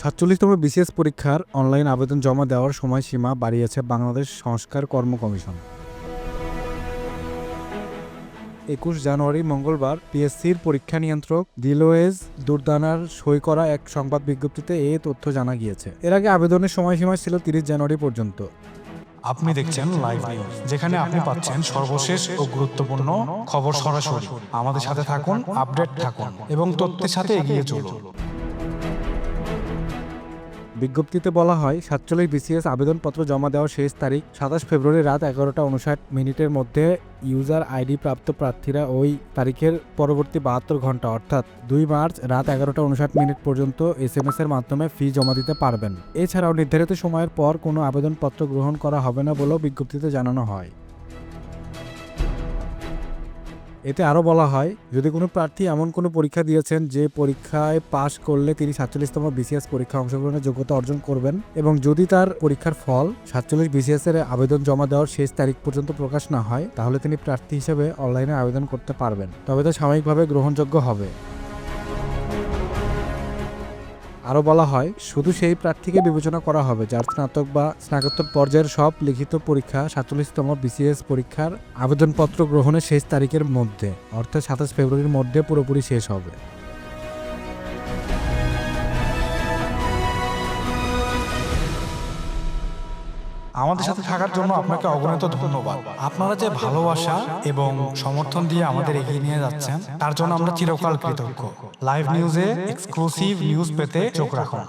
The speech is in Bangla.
সাতচল্লিশতম বিসিএস পরীক্ষার অনলাইন আবেদন জমা দেওয়ার সময়সীমা বাড়িয়েছে বাংলাদেশ সংস্কার কর্ম কমিশন একুশ জানুয়ারি মঙ্গলবার পিএসসির পরীক্ষা নিয়ন্ত্রক দিলোয়েজ দুর্দানার সই করা এক সংবাদ বিজ্ঞপ্তিতে এ তথ্য জানা গিয়েছে। এর আগে আবেদনের সময়সীমা ছিল তিরিশ জানুয়ারি পর্যন্ত। আপনি দেখছেন লাইভ নিউজ, যেখানে আপনি পাচ্ছেন সর্বশেষ ও গুরুত্বপূর্ণ খবর সরাসরি। আমাদের সাথে থাকুন, আপডেট থাকুন এবং তথ্যের সাথে এগিয়ে চলুন। বিজ্ঞপ্তিতে বলা হয়, সাতচল্লিশ বিসিএস আবেদনপত্র জমা দেওয়ার শেষ তারিখ সাতাশ ফেব্রুয়ারি রাত এগারোটা উনষাট মিনিটের মধ্যে ইউজার আইডি প্রাপ্ত প্রার্থীরা ওই তারিখের পরবর্তী বাহাত্তর ঘণ্টা, অর্থাৎ দুই মার্চ রাত এগারোটা উনষাট মিনিট পর্যন্ত এস এম এর মাধ্যমে ফি জমা দিতে পারবেন। এছাড়াও নির্ধারিত সময়ের পর কোনো আবেদনপত্র গ্রহণ করা হবে না বলেও বিজ্ঞপ্তিতে জানানো হয়। এতে আরও বলা হয়, যদি কোনো প্রার্থী এমন কোনো পরীক্ষা দিয়েছেন যে পরীক্ষায় পাশ করলে তিনি সাতচল্লিশতম বিসিএস পরীক্ষা অংশগ্রহণের যোগ্যতা অর্জন করবেন এবং যদি তার পরীক্ষার ফল সাতচল্লিশ বিসিএস এর আবেদন জমা দেওয়ার শেষ তারিখ পর্যন্ত প্রকাশ না হয়, তাহলে তিনি প্রার্থী হিসেবে অনলাইনে আবেদন করতে পারবেন। তবে তা সাময়িকভাবে গ্রহণযোগ্য হবে। আরও বলা হয়, শুধু সেই প্রার্থীকে বিবেচনা করা হবে যার স্নাতক বা স্নাতকোত্তর পর্যায়ের সব লিখিত পরীক্ষা সাতচল্লিশতম বিসিএস পরীক্ষার আবেদনপত্র গ্রহণের শেষ তারিখের মধ্যে, অর্থাৎ সাতাশ ফেব্রুয়ারির মধ্যে পুরোপুরি শেষ হবে। আমাদের সাথে থাকার জন্য আপনাকে অগণিত ধন্যবাদ। আপনারা যে ভালোবাসা এবং সমর্থন দিয়ে আমাদের এগিয়ে নিয়ে যাচ্ছেন, তার জন্য আমরা চিরকাল কৃতজ্ঞ। লাইভ নিউজে এক্সক্লুসিভ নিউজ পেতে চোখ রাখুন।